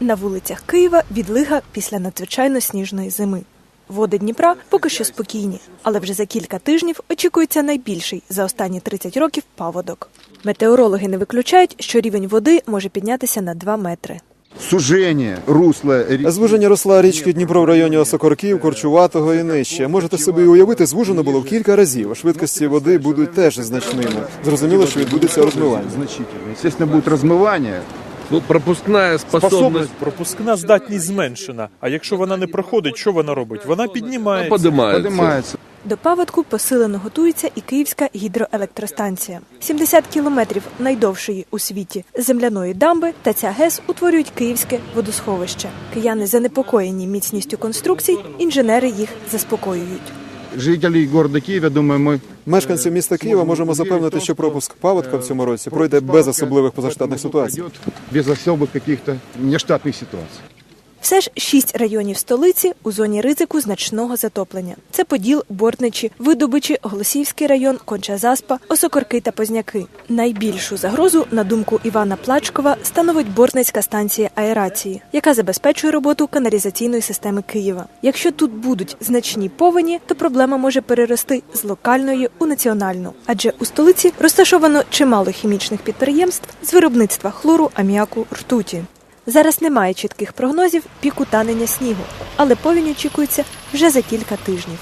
На вулицях Києва відлига після надзвичайно сніжної зими. Води Дніпра поки що спокійні, але вже за кілька тижнів очікується найбільший за останні 30 років паводок. Метеорологи не виключають, що рівень води може піднятися на 2 метри. сужение русла. Звуження росла річки Дніпро в районі Осокорків, Корчуватого і нижче. Можете собі уявити, звужено було в кілька разів. Швидкості води будуть теж значними. Зрозуміло, що відбудеться розмивання. Значительно. Естественно, будет размывание. Ну, пропускная способность пропускна здатність зменшена. А якщо вона не проходить, що вона робить? Вона піднімається. Поднимается. До паводку посилено готується і Київська гідроелектростанція. 70 кілометрів найдовшої у світі земляної дамби та ця ГЕС утворюють Київське водосховище. Кияни занепокоєні міцністю конструкцій, інженери їх заспокоюють. Жителей города Киева, думаю, мы Мешканців міста Києва можемо запевнити, що пропуск паводка в цьому році пройде без особливих позаштатних ситуацій. пройдет без особых каких-то нештатных ситуаций. Все ж шість районів столиці у зоні ризику значного затоплення. Це Поділ, Бортничі, Видобичі, Голосіївський район, Конча-Заспа, Осокорки та Позняки. Найбільшу загрозу, на думку Івана Плачкова, становить Бортницька станція аерації, яка забезпечує роботу каналізаційної системи Києва. Якщо тут будуть значні повені, то проблема може перерости з локальної у національну, адже у столиці розташовано чимало хімічних підприємств з виробництва хлору, аміаку, ртуті. Зараз немає чітких прогнозів піку танення снігу, але повінь очікується вже за кілька тижнів.